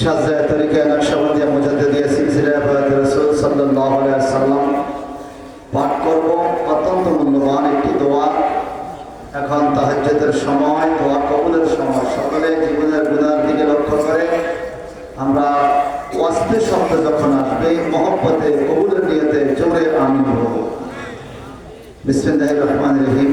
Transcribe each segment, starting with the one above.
সাজা তরিকা নকশবন্দিয়া মুজাদ্দিদিয়া সিলসিলা আবাদ রাসূল সাল্লাল্লাহু আলাইহি ওয়াসাল্লাম পাঠ করব। অত্যন্ত মূল্যবান একটি দোয়া। এখন তাহাজ্জুদের সময়, দোয়া কবুলের সময়। সকলে জীবনের দিকে লক্ষ্য করে। আমরা ওয়াস্তে শব্দ যখন আসবে, মহব্বতে, কবুলের নিয়তে জোরে আমি বলব বিসমিল্লাহির রহমানির রহিম।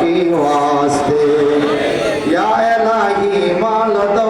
کی واسطے۔ یا الہی مالدہ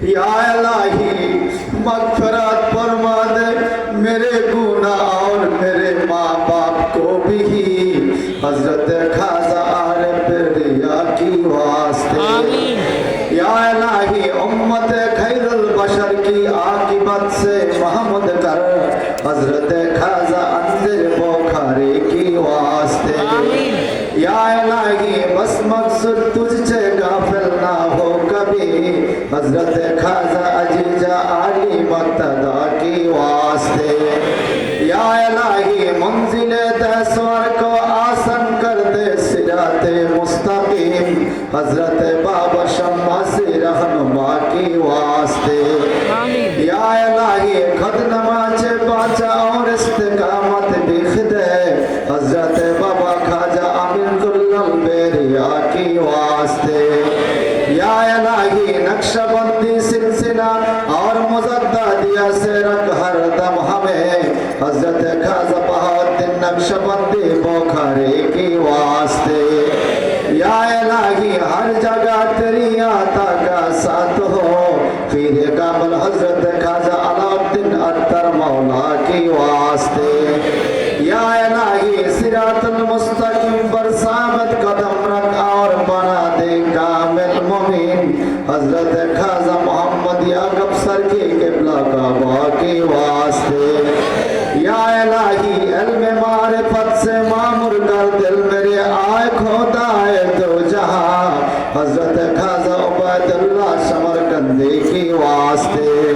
یا الہی مغفرت فرما دے میرے گناہ اور میرے ماں باپ کو بھی۔ ہی حضرت خاصہ عارف ریا کی واسطے۔ یا الہی امت خیر البشر کی عاقبت سے محمد کر۔ حضرت خازہ اندر بخاری کی واسطے۔ یا الہی بس مقصد تجھ گا کبھی حضرت خواجہ عجیزہ علی مقتدا کی واسطے۔ یا الہی، منزل دسور کو آسن کر دے سرات مستقیم۔ حضرت بابا شمع سے رہنما کی واسطے۔ نقش بند بوکھرے کی واسطے۔ یا الہی ہر جگہ تری آتا کا ساتھ ہو۔ پھر قابل حضرت خواجہ دن اتر مولا کی واسطے۔ یا الہی سرات المستقیم برسام معمر دل میرے آئے کھودا ہے تو جہاں حضرت خواجہ عبید اللہ سمرکندی کی واسطے۔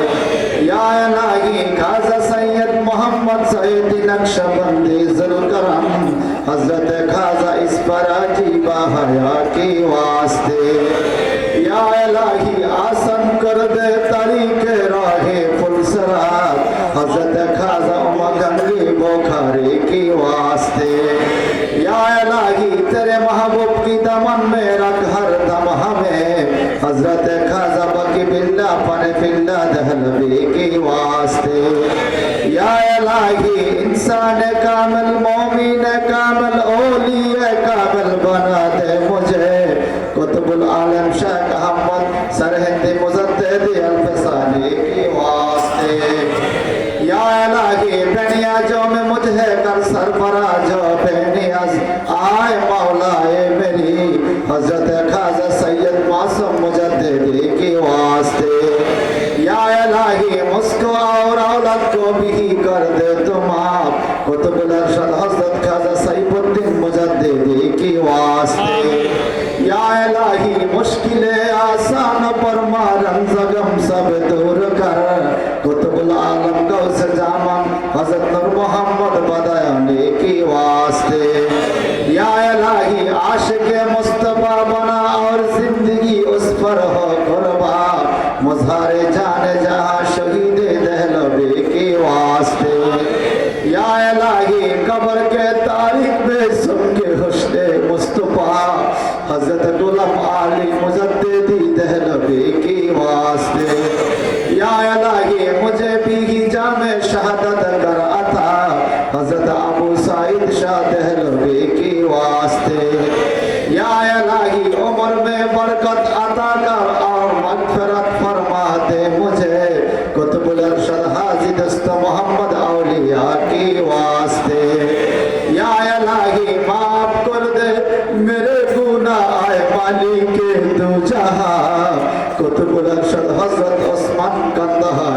یا الہی خواجہ سید محمد سعید نقشبندی ذوالکرم، حضرت خواجہ اس پر عجیبہ حیا کی تیرے محبوب کی دمن میں رکھ ہر دم ہمیں۔ حضرت خواجہ بکی بلہ پن فلہ دہلوی کی واسطے۔ یا الہی، انسان کامل، مومن کامل اولی کامل بنا دے مجھے۔ قطب العالم شیخ احمد سرہند مزدد الفسانی کی واسطے۔ یا الہی بینیا جو میں مجھے کر سرفراز۔ جو حضرت خواجہ سید معصوم مجددی کی واسطے۔ یا الہی مسکو اور اولاد کو بھی کر دے تم آپ۔ قطب الارشد حضرت خواجہ سیف الدین مجددی کی واسطے۔ یا الہی مشکل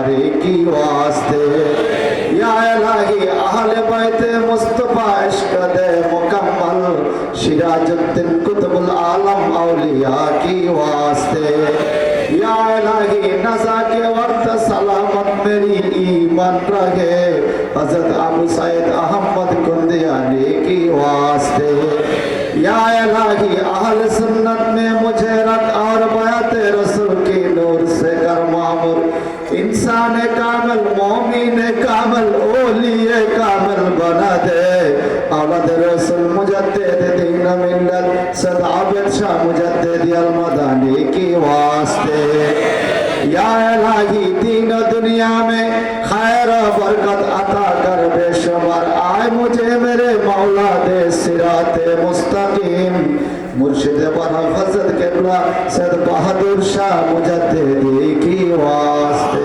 کندہاری کی واسطے۔ یا الہی، اہل بیت مصطفیٰ عشق دے مکمل شراج الدین قطب العالم اولیاء کی واسطے۔ یا الہی نزا کے وقت سلامت میری ایمان رہے۔ حضرت ابو سعید احمد کندیانی کی واسطے۔ یا الہی، اہل سنت میں مجھے کامل اولی کامل بنا دے۔ اولاد رسول مجدد دین ملت صد عابد شاہ مجدد المدانی کی واسطے۔ یا الہی، دین دنیا میں خیر و برکت عطا کر بے شمار۔ آئے مجھے میرے مولا دے سرات مستقیم۔ مرشد بنا فضل قبلہ سید بہادر شاہ مجددی کی واسطے۔